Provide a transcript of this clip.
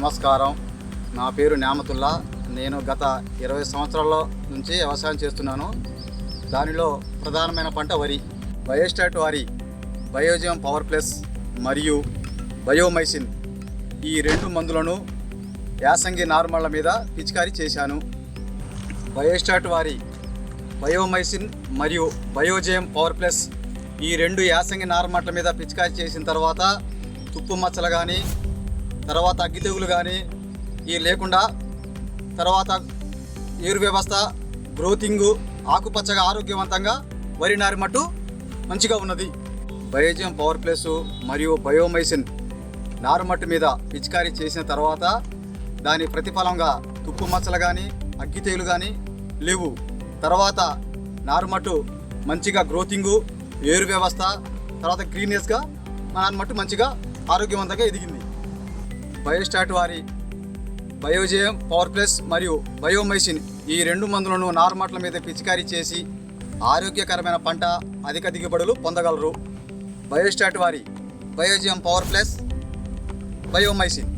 నమస్కారం. నా పేరు న్యామతుల్లా. నేను గత ఇరవై సంవత్సరాల నుంచి వ్యవసాయం చేస్తున్నాను. దానిలో ప్రధానమైన పంట వరి. బయోస్టాట్ వారి బయోజియం పవర్ ప్లస్ మరియు బయోమైసిన్ ఈ రెండు మందులను యాసంగి నార్మళ్ళ మీద పిచికారీ చేశాను. బయోస్టాట్ వారి బయోమైసిన్ మరియు బయోజియం పవర్ ప్లస్ ఈ రెండు యాసంగి నార్మట్ల మీద పిచికారీ చేసిన తర్వాత తుప్పు మచ్చలు కానీ తర్వాత అగ్గి తెగులు కానీ ఈ లేకుండా తర్వాత ఏరు వ్యవస్థ గ్రోతింగు ఆకుపచ్చగా ఆరోగ్యవంతంగా వరి నారిమట్టు మంచిగా ఉన్నది. బయోజియం పవర్ ప్లస్ మరియు బయోమైసిన్ నారుమట్టు మీద పిచికారీ చేసిన తర్వాత దాని ప్రతిఫలంగా తుప్పు మచ్చలు కానీ అగ్గి తెగులు కానీ లేవు. తర్వాత నారుమట్టు మంచిగా గ్రోతింగు ఏరు వ్యవస్థ తర్వాత గ్రీనెస్గా నారుమట్టు మంచిగా ఆరోగ్యవంతంగా ఎదిగింది. బయోస్టాట్ వారి బయోజేఎం పవర్ ప్లస్ మరియు బయోమైసిన్ ఈ రెండు మందులను నారుమట్ల మీద పిచికారీ చేసి ఆరోగ్యకరమైన పంట అధిక దిగుబడులు పొందగలరు. బయోస్టాట్ వారి బయోజియం పవర్ ప్లస్ బయోమైసిన్.